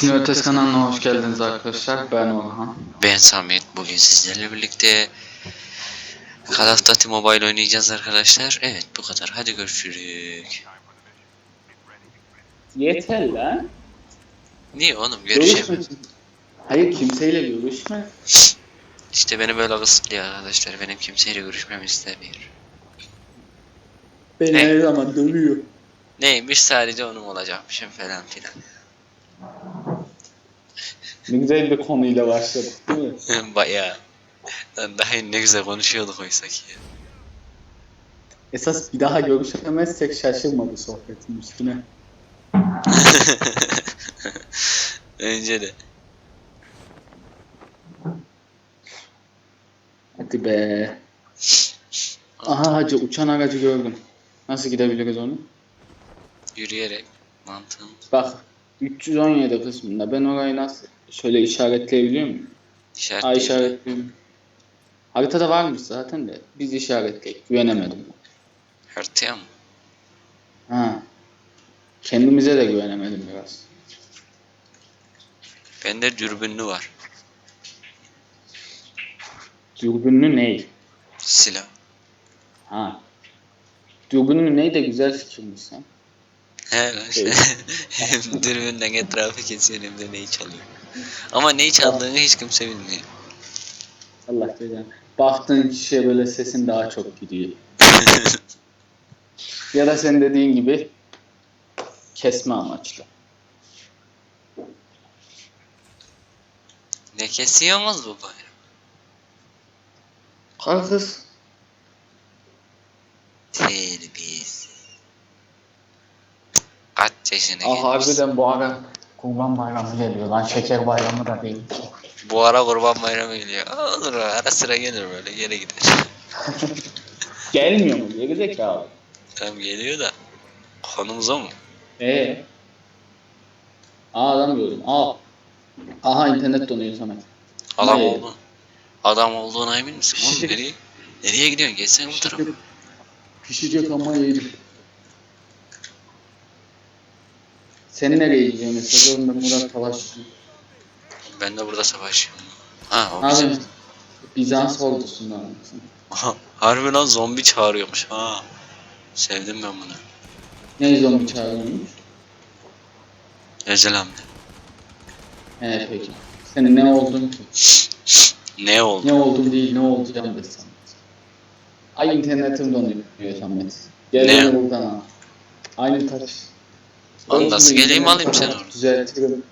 Çin Ötes kanalına hoş geldiniz arkadaşlar. Ben Orhan. Ben Samet. Bugün sizlerle birlikte Call of Duty Mobile oynayacağız arkadaşlar. Evet bu kadar. Hadi görüşürük. Yeter lan. Niye oğlum görüşelim. Görüşme. Hayır kimseyle görüşme. İşte beni böyle kısıtlıyor arkadaşlar. Benim kimseyle görüşmemi istemiyor. Beni Ne? her zaman dövüyor. Neymiş sadece onun olacakmışım falan filan. Ne güzel bir konuyla başladık değil mi? Bayağı. Lan daha ne güzel konuşuyorduk oysa ki. Esas bir daha görüşemezsek şaşırma bu sohbetin üstüne. Önce de. Hadi be. Aha hacı uçan aracı gördüm. Nasıl gidebiliriz onu? Yürüyerek mantığım. Bak 317 kısmında ben orayı nasıl şöyle işaretleyebiliyor muyum? İşaret Ha işaretliyorum. Haritada varmış zaten de biz işaretledik. Güvenemedim. Haritaya mı? Ha. Kendimize de güvenemedim biraz. Bende dürbünlü var. Dürbünlü ney? Silah. Ha. Dürbünlü ney de güzel fikirmiş sen. He lan şey. hem dürbünden etrafı kesiyor hem de neyi çalıyor. Ama neyi çaldığını hiç kimse bilmiyor. Allah belanı. Baktığın kişiye böyle sesin daha çok gidiyor. Ya da sen dediğin gibi kesme amaçlı. ne kesiyorsunuz bu bayram? Kal kız. Ah gelmiş? harbiden bu ara kurban bayramı geliyor lan. Şeker bayramı da değil. Bu ara kurban bayramı geliyor. Aa, Olur ara sıra gelir böyle geri gider. Gelmiyor mu? Geri zekalı. Tamam geliyor da. Konumuz o mu? Ee. Aa adam gördüm. Aa. Aha internet donuyor Samet. Adam oldu. Adam olduğuna emin misin? Oğlum nereye? Nereye gidiyorsun? Geçsene bu tarafa. Pişecek ama yedim. Sen nereye gidiyorsun mesela? Ben Murat Talaş. Ben de burada savaşıyorum. Ha o bizim. Abi Bizans ordusundan Harbi lan zombi çağırıyormuş. Ha. Sevdim ben bunu. Ne zombi çağırıyormuş? Ezel hamle. He peki. Senin ne oldun ki? Ne oldu? Ne oldum değil ne olacağım da Samet. Ay internetim donuyor Samet. Gel Ne? beni buradan al. Aynı taş. Lan nasıl geleyim alayım seni oradan? Düzeltirim.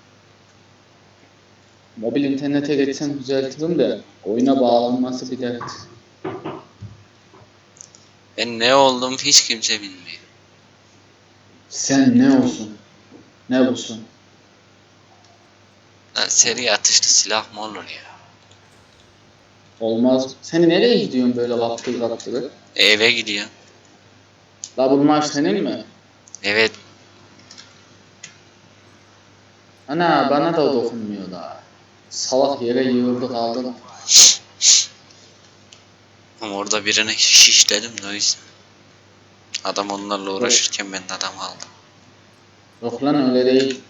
Mobil internete geçsem düzeltirim de oyuna bağlanması bir dert. Ben ne oldum hiç kimse bilmiyor. Sen ne olsun? Ne olsun? Lan seri atışlı silah mı olur ya? Olmaz. Seni nereye gidiyorsun böyle kaptır kaptırı? Eve gidiyor. La bunlar senin mi? Evet. Ana bana da dokunmuyor da. Salak yere yığıldı kaldı. Ama orada birini şişledim de o yüzden. Adam onlarla uğraşırken ben de adam aldım. Yok lan öyle değil.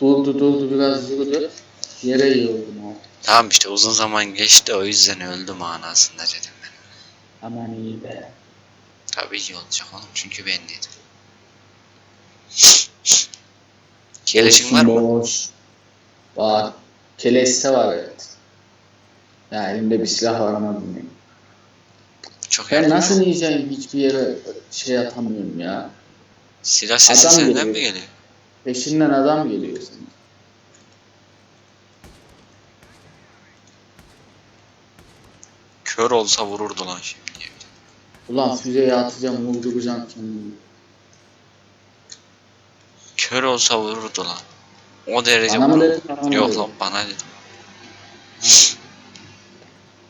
Durdu durdu biraz yürüdü. Yere yığıldım o. Tamam işte uzun zaman geçti o yüzden öldüm manasında dedim ben. Aman iyi be. Tabii iyi olacak oğlum çünkü ben dedim. Gelişin var mı? Var. Keleşse var evet. Ya elimde bir silah var ama bilmiyorum. Çok Ben nasıl yiyeceğim hiçbir yere şey atamıyorum ya. Silah sesi Adam senden geliyor. mi geliyor? Peşinden adam geliyor senin. Kör olsa vururdu lan şimdi. Ulan füzeye atacağım vurduracağım kendimi. Olsa vururdu lan. O derece Bana vururdu. dedin, bana Yok lan bana dedim.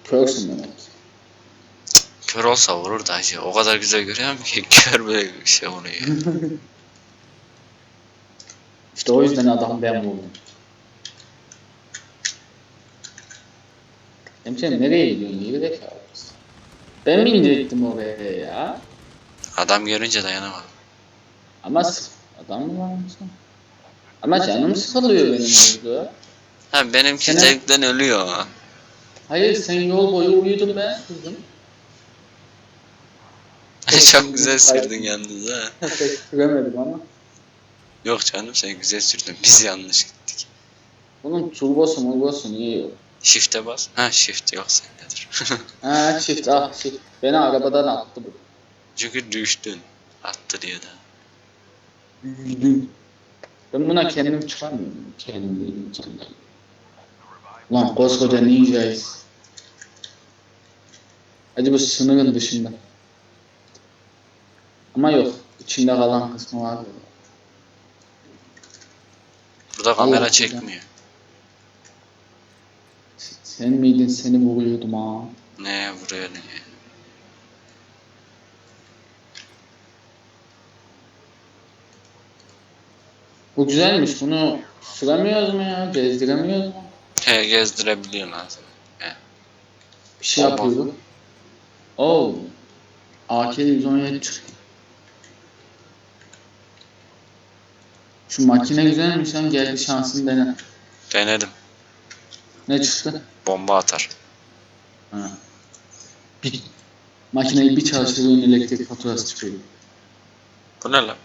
Körsün demek. Kör olsa vururdu hacı. O kadar güzel görüyorum ki kör böyle bir şey oluyor. İşte o yüzden adam ben vurdum. Hemşerim nereye gidiyorsun? Zekalı mısın? Ben mi inecektim oraya ya? Adam görünce dayanamadım. Ama adam mı varmış lan? Ama canım sıkılıyor benim burada. Ha benimki Sene- zevkten ölüyor. Hayır sen yol boyu uyudun ben sürdüm. Çok güzel sürdün yalnız ha. Pek süremedim ama. Yok canım sen güzel sürdün. Biz yanlış gittik. Bunun turbosu murbosu iyi. Shift'e bas. Ha shift yok sendedir. Ha çift ah çift. Beni arabadan attı bu. Çünkü düştün. Attı diyor da. Ben buna kendim çıkamıyorum. Kendim kendim. Lan koskoca ninjayız. Hadi bu sınırın dışında. Ama yok. içinde kalan kısmı var. Burada kamera Allah çekmiyor. Sen miydin seni vuruyordum ha. Ne vuruyor ne? Bu güzelmiş. Bunu süremiyoruz mu ya? Gezdiremiyoruz mu? He gezdirebiliyor lazım. Bir şey Tamam. yapıyor bu. Oo. AK 117 çıktı. Şu makine güzelmiş lan geldi şansını dene. Denedim. Ne çıktı? Bomba atar. Ha. Bir, makineyi bir çalıştırdığın elektrik faturası çıkıyor. Bu ne lan?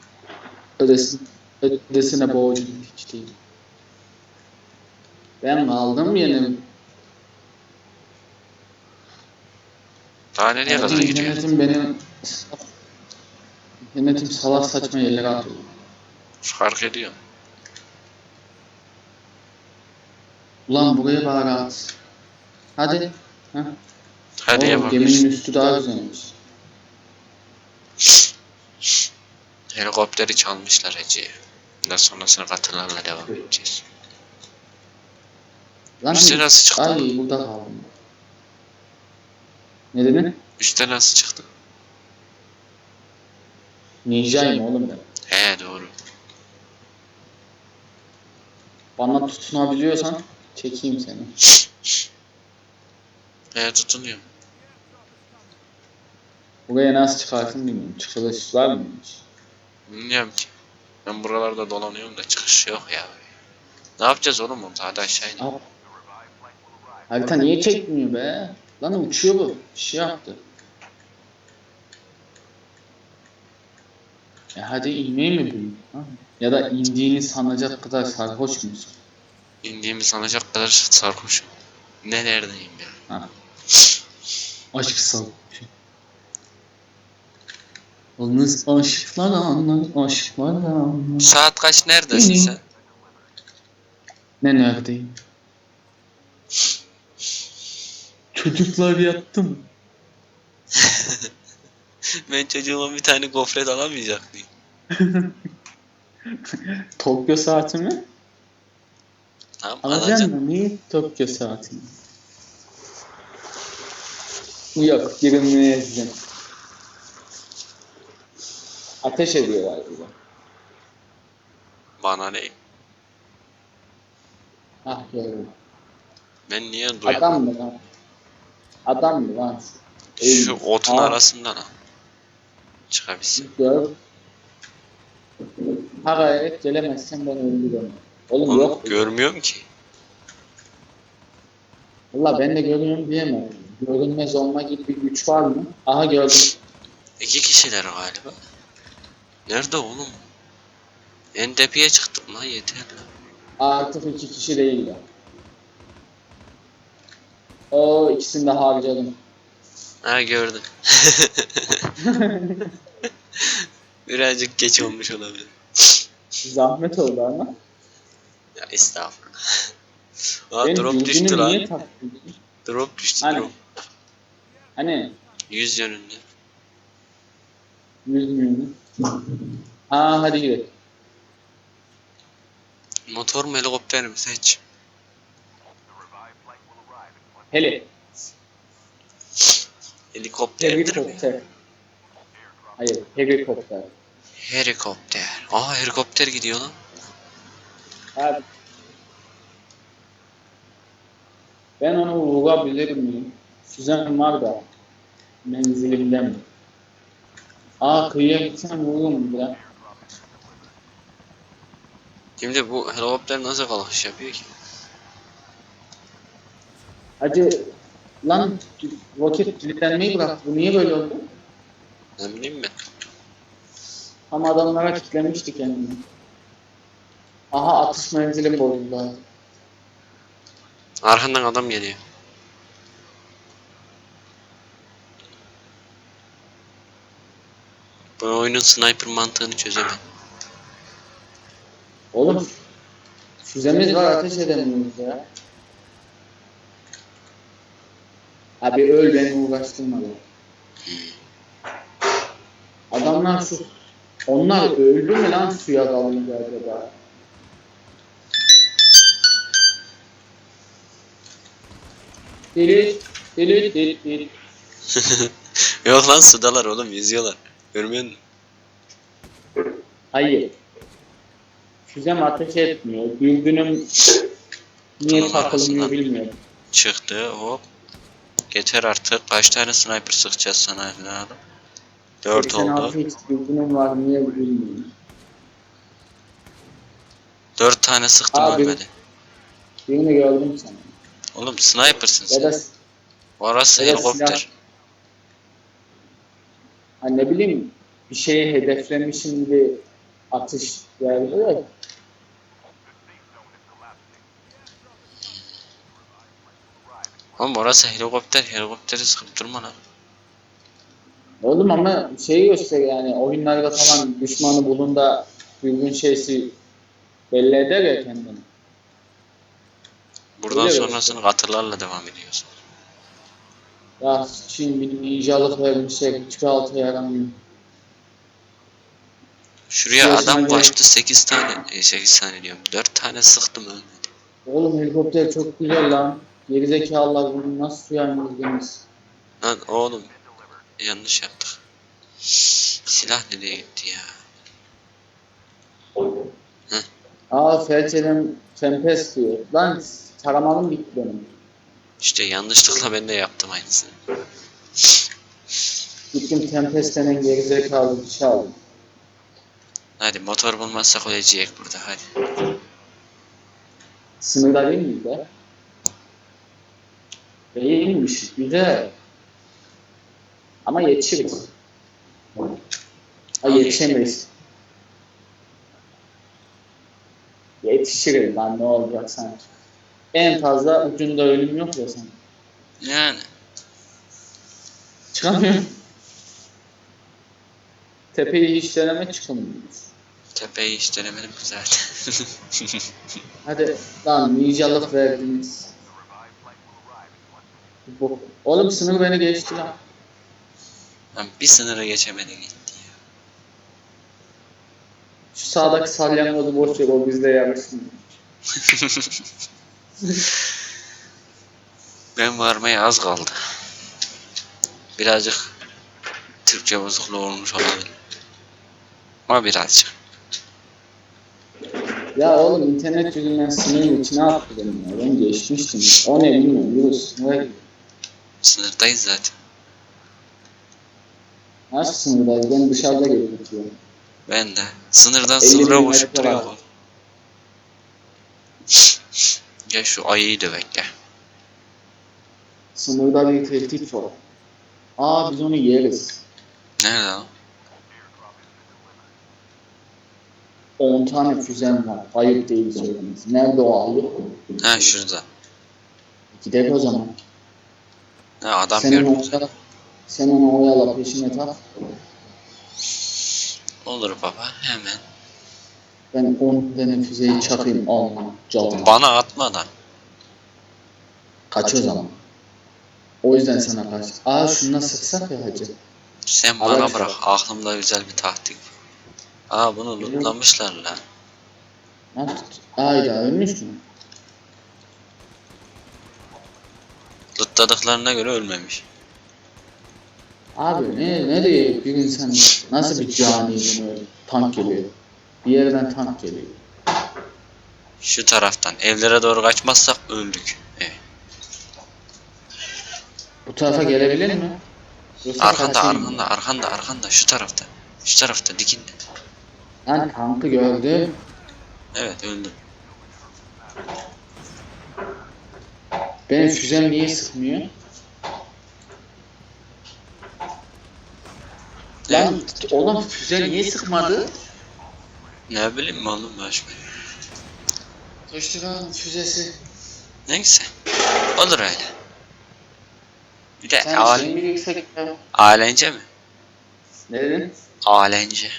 Ödesin, ödesine borcun hiç değil. Ben aldım yeni. Daha nereye kadar gidiyor? Yönetim benim Yönetim salak saçma yerlere atıyor. Fark ediyor. Ulan buraya bari at. Hadi. Ha? Hadi Oğlum, yapalım. geminin üstü daha güzelmiş. Helikopteri çalmışlar Hacı. Bundan sonrasını katırlarla devam edeceğiz. Lan Üste nasıl çıktı? Ay burada kaldım. Ne dedin? Üste nasıl çıktı? Ninjayım oğlum ben. He doğru. Bana tutunabiliyorsan çekeyim seni. He tutunuyor. Buraya nasıl çıkarsın bilmiyorum. Çıkılış var mıymış? Bilmiyorum ki. Ben buralarda dolanıyorum da çıkış yok ya. Ne yapacağız oğlum burada? Hadi aşağı in. Al. Harita niye çekmiyor be? Lan uçuyor bu. Bir şey yaptı. E hadi inmeyi mi? Ha? Ya da indiğini sanacak kadar sarhoş musun? İndiğimi sanacak kadar sarhoşum. Nelerdeyim ben? Ha. Aşk sarhoş. Yalnız aşklar anlar, aşklar anlar. Saat kaç neredesin Hı. sen? Ne neredeyim? Çocuklar yattım. Ben çocuğuma bir tane gofret alamayacak mıyım? Tokyo saati mi? Tamam alacağım. mı? Niye Tokyo saati mi? Yok, girilmeyeceğim. Ateş ediyorlar bize. Bana ne? Ah gördüm. Ben niye duyuyorum? Adam mı lan? Adam mı lan? Şu otun Aa, arasından ha. Çıkabilsin. Gör. Ha gayret gelemezsen ben öldürürüm. Oğlum Oğlum yok. görmüyorum ki. Valla ben de görüyorum diyemem. Görünmez olma gibi bir güç var mı? Aha gördüm. İki kişiler galiba. Nerede oğlum? En tepeye çıktım lan yeter lan. Artık iki kişi değil ya. O ikisini de harcadım. Ha gördüm. Birazcık geç olmuş olabilir. Zahmet oldu ama. Ya estağfurullah. Aa drop düştü lan. niye taktım? Drop düştü Hani? drop. Hani Yüz yönünde. yüzmüyor Ha hadi gidelim. Motor mu helikopter mi seç. Heli. Helikopterdir mi? Helikopter. Hayır, helikopter. Helikopter. Aa helikopter gidiyor lan. Abi. Ben onu vurabilir miyim? Füzem var da. Menzili bilemiyorum. Aa kıyıya gitsem vururum bile. Şimdi bu helikopter nasıl kalkış yapıyor ki? Hacı lan roket kilitlenmeyi bırak. Bu niye böyle oldu? Ne bileyim ben. Ama adamlara kilitlemişti kendini. Aha atış menzilim bozuldu. Arkandan adam geliyor. Bu oyunun sniper mantığını çözemedim. Oğlum füzemiz var ateş edemiyoruz ya. Abi öl beni uğraştırma be. Adamlar su... Onlar öldü mü lan suya kalınca acaba? Deli, deli, deli, deli. Yok lan sudalar oğlum yüzüyorlar. Görmüyor musun? Hayır. Füzem ateş etmiyor. Dürbünüm niye Bunun takılmıyor bilmiyorum. Çıktı hop. Yeter artık. Kaç tane sniper sıkacağız sana evladım? 4 86 oldu. hiç dürbünüm var niye bilmiyorum. 4 tane sıktım Abi. ölmedi. Birini gördüm sana. Oğlum sniper'sın Ya sen. da Orası ya helikopter. Silah- ha ne bileyim bir şeyi hedeflemişim gibi atış verdi de Oğlum orası helikopter. Helikopteri sıkıp durma lan. Oğlum ama şeyi göster yani oyunlarda falan düşmanı bulun da düzgün şeysi belli eder ya kendini. Buradan Öyle sonrasını katırlarla devam ediyoruz. Ya Çin bir ninjalık vermişler hiçbir altı yaramıyor. Şuraya Şurasına adam kaçtı 8 tane. E, 8 tane diyorum. 4 tane sıktım ölmedi. Oğlum helikopter çok güzel lan. Gerizekalılar bunu nasıl suya indirdiniz? Lan oğlum. Yanlış yaptık. Silah nereye gitti ya? Aa felçeden tempest diyor. Lan taramalım bitti benim. İşte yanlışlıkla ben de yaptım aynısını. Gittim tempest denen gerizekalı bir şey aldım. Hadi motor bulmazsak ölecek burada hadi. Sınırda değil mi be? Değilmiş. Güzel. Ama yetişiriz. Ha yetişemeyiz. Yetişiriz lan ne olacak sanki. En fazla ucunda ölüm yok ya sanki. Yani. Çıkamıyorum. Tepeyi hiç deneme çıkamıyoruz. Tepeyi hiç denemedim ki zaten. Hadi lan ninjalık verdiniz. Bu. Oğlum sınır beni geçti lan. Lan bir sınıra geçemedi gitti ya. Şu sağdaki salyangozu boş ver o bizde yarışsın. Ben varmaya az kaldı. Birazcık Türkçe bozukluğu olmuş olabilir. Ama birazcık. Ya oğlum internet yüzünden sınırın içine benim ya. Ben geçmiştim. O ne bilmiyorum. Yunus sınıra. Sınırdayız zaten. Nasıl sınırdayız? Ben dışarıda geziyorum. Ben de. Sınırdan 50 sınıra metre duruyor Gel şu ayıyı dövek gel. Sınırda bir tehdit var. Aa biz onu yeriz. Nerede o? 10 tane füzem var. Ayıp değil söylemesi. Nerede o ayı? Ha şurada. Gidelim o zaman. Ha adam Sen gördüm. onu, sen onu oyala peşine tak. Olur baba hemen. Ben 10 tane füzeyi çakayım. Allah canım. Bana atmadan. Kaç o zaman. O yüzden sana kaç. Aa şuna sıksak ya hacı. Sen bana şu- bırak. Aklımda güzel bir taktik. Aa bunu lootlamışlar lan. Lan tut. Ayda ölmüş mü? Lootladıklarına göre ölmemiş. Abi ne ne diye bir insan nasıl bir cani bunu tank geliyor. Bir yerden tank geliyor. Şu taraftan. Evlere doğru kaçmazsak öldük. Evet. Bu tarafa gelebilir mi? Yoksa Arkanda kaçayım mı? arkanda arkanda arkanda şu tarafta. Şu tarafta dikinde. Lan tankı gördüm. Evet öldüm. Benim füzem niye sıkmıyor? Lan oğlum füze niye sıkmadı? Ne bileyim oğlum baş ver. Koşturalım füzesi. Neyse. Olur öyle. Bir de Sen al- şey mi? Ne dedin? Alence.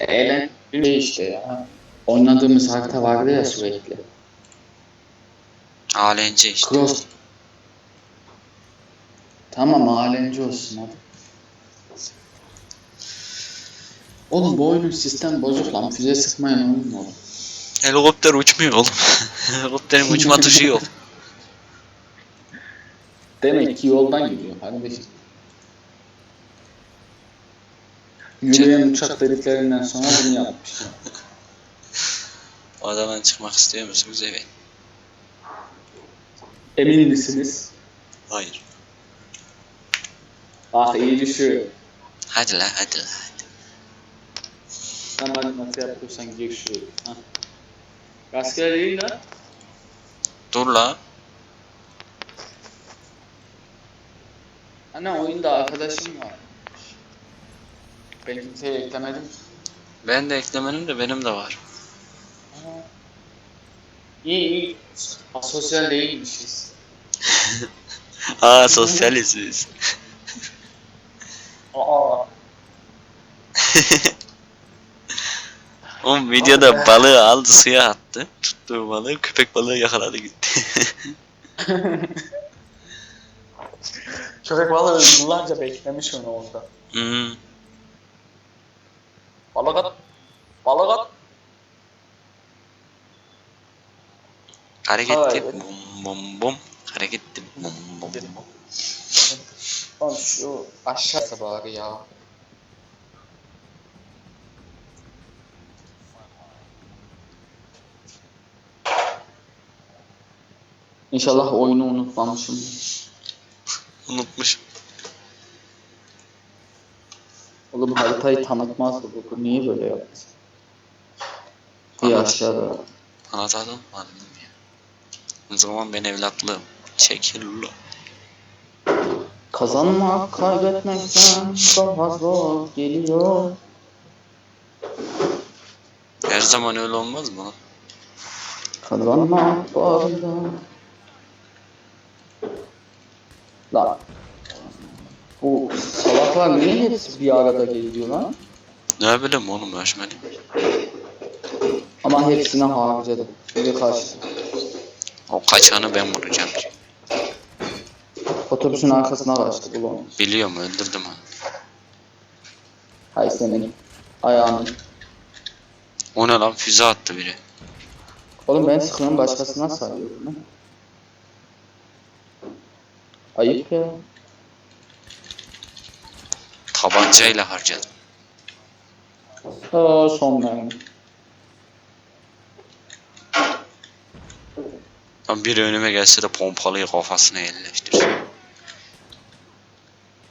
Eğlen şey işte ya. Oynadığımız harita vardı ya sürekli. Alence işte. Cross. Tamam alemci olsun hadi. Oğlum bu oyunun sistem bozuk lan. Füze sıkmayan oyun mu oğlum? Helikopter uçmuyor oğlum. Helikopterin uçma tuşu yok. Demek ki yoldan gidiyor kardeşim. Yürüyen uçak dediklerinden sonra bunu yapmışlar. O adadan çıkmak istiyor musunuz? Evet. Emin misiniz? Hayır. Ah iyi düşüyor. Hadi la hadi la. Sen hadi nasıl yapıyorsan gir şuraya. Hah. Rastgele değil lan. Dur la. Ana oyunda arkadaşım var. Ben kimseye eklemedim. Ben de eklemenim de benim de var. İyi iyi. Asosyal değilmişiz. Aa sosyaliz biz. Aa. Oğlum videoda balığı aldı suya attı. Tuttuğu balığı köpek balığı yakaladı gitti. Köpek balığı yıllarca beklemiş onu orada. hmm. Balık at. Balık at. Hareketli Evet. bum bum bum. Hareketli bum bum bum. Lan şu aşağısı bari ya. İnşallah oyunu unutmamışım. Unutmuşum. Oğlum haritayı tanıtmazdı bu. Niye böyle yaptı? İyi aşağıda. Anlatadım anladım ya. O zaman ben evlatlığım. Çekil ulan. Kazanmak kaybetmekten daha zor geliyor. Her zaman öyle olmaz mı? Kazanmak bağrında. Lan. Bu salaklar niye hepsi bir arada geliyor lan? Ne bileyim oğlum Öşmeli. Ama hepsini harcadım. Şimdi karşı. O kaçanı ben vuracağım. Otobüsün arkasına kaçtı bu onu. Biliyorum öldürdüm onu. Hay senin ayağını. O ne lan füze attı biri. Oğlum ben sıkıyorum başkasına sarıyorum lan. Ayıp ya. Tabancayla harcadım. Aa, son mermi. Lan biri önüme gelse de pompalıyı kafasına yerleştir.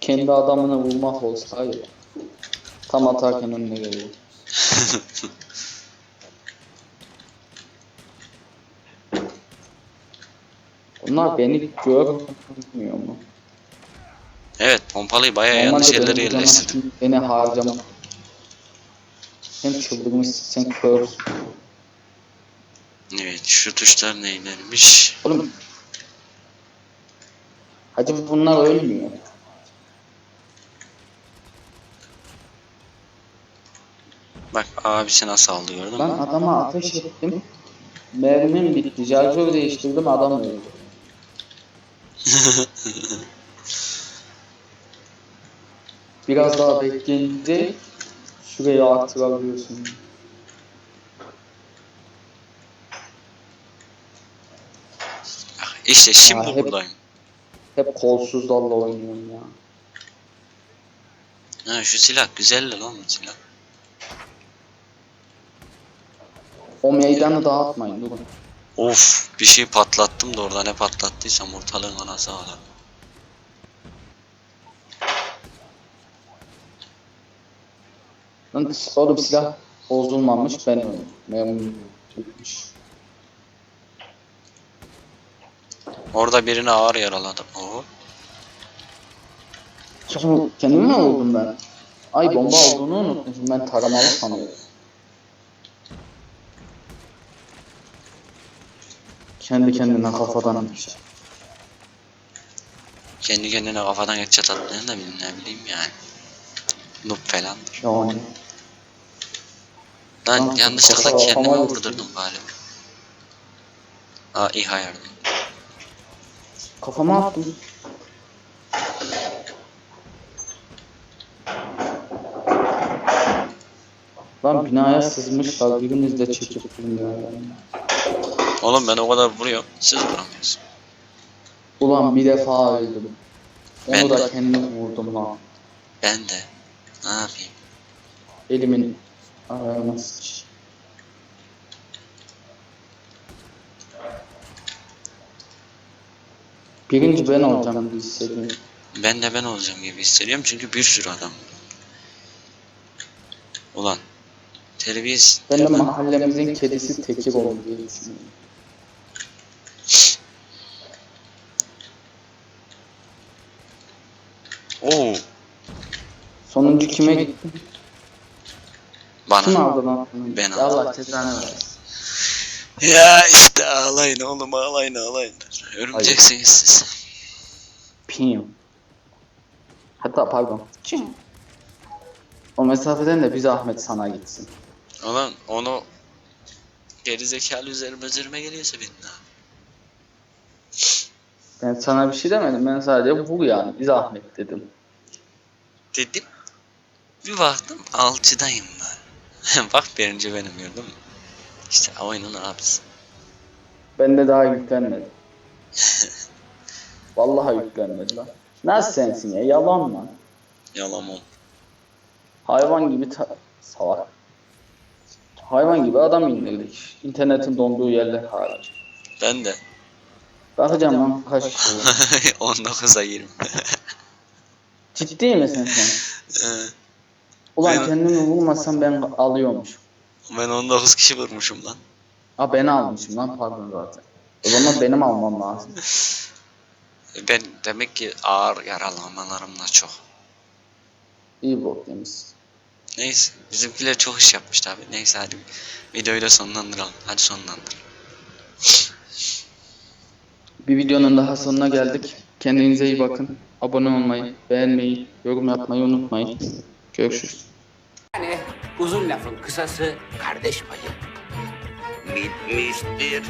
Kendi adamını vurmak olsa hayır. Tam atarken önüne geliyor. Bunlar beni görmüyor mu? Evet pompalıyı bayağı yanlış Normalde yerlere benim vurmam yerleştirdim. Beni harcama. Sen çıldırmışsın, sen körsün. Evet şu tuşlar neylermiş? Oğlum. Hacı bunlar ölmüyor. Bak abisi nasıl aldı gördün Ben mü? adama ateş ettim. Mermim bitti. Şarjör değiştirdim adam öldü. Biraz daha bekleyince şuraya artırabiliyorsun. Bak işte şimdi Ya hep- buradayım. Hep kolsuzlarla oynuyorum ya. Ha şu silah güzel lan bu silah. O meydanı dağıtmayın durun. Of bir şey patlattım da orada ne patlattıysam ortalığın anası ağlar. Lan oğlum silah Bozulmamış ben. Memnun bitmiş. Orada birini ağır yaraladım. Oo. Sonra kendime mi oldum ben? Ay bomba olduğunu unutmuşum. Ben taramalı sanıyorum. Kendi kendine kafadan atmış. Kendi kendine kafadan headshot attığını da bilmem ne bileyim yani. Noob falandır. Yani. Lan Lan, yanlışlıkla kafama vurdurdum galiba. Aa iyi hayırlı. Kafama attım. Lan binaya sızmışlar. Biriniz de çekip bilmiyor. Oğlum ben o kadar vuruyorum. Siz vuramıyorsunuz. Ulan bir defa öldüm. Ben Onu da de. kendim vurdum lan. Ben de. Ne yapayım? Elimin ayağına sıç. Birinci ben olacağım gibi hissediyorum. Ben de ben olacağım gibi hissediyorum çünkü bir sürü adam. Ulan. Terbiyesiz. Ben de mahallemizin kedisi tekir oldu diye düşünüyorum. Oo. Sonuncu kime gitti? Kim Bana. aldı lan? Ben Ya Allah aldım. cezanı versin. Ya işte ağlayın oğlum ağlayın ağlayın. Örümceksiniz siz. Pim. Hatta pardon. Çim. O mesafeden de bir zahmet sana gitsin. Ulan onu gerizekalı üzerime üzerime geliyorsa benim yapayım? Ben sana bir şey demedim. Ben sadece vur yani. Bir zahmet dedim. Dedim. Bir baktım alçıdayım ben. Bak birinci benim gördün mü? İşte oyunun abisi. Ben de daha yüklenmedim. Vallahi yüklenmedi lan. Nasıl sensin ya? Yalan lan. Yalan ol. Hayvan gibi ta- salak. Hayvan gibi adam indirdik. İnternetin donduğu yerler hariç. Ben de. Bakacağım lan kaç kişi var. 19'a 20. Ciddi misin sen? Ee, Ulan Ben- kendimi vurmasam ben alıyormuşum. ben 19 kişi vurmuşum lan. Ha ben almışım lan pardon zaten. O zaman benim almam lazım. Ben demek ki ağır yaralanmalarım da çok. İyi bok demişsin. Neyse bizimkiler çok iş yapmış abi. Neyse hadi videoyu da sonlandıralım. Hadi sonlandır. Bir videonun daha sonuna geldik. Kendinize iyi bakın. Abone olmayı, beğenmeyi, yorum yapmayı unutmayın. Görüşürüz. Yani uzun lafın kısası kardeş payı. Bitmiştir.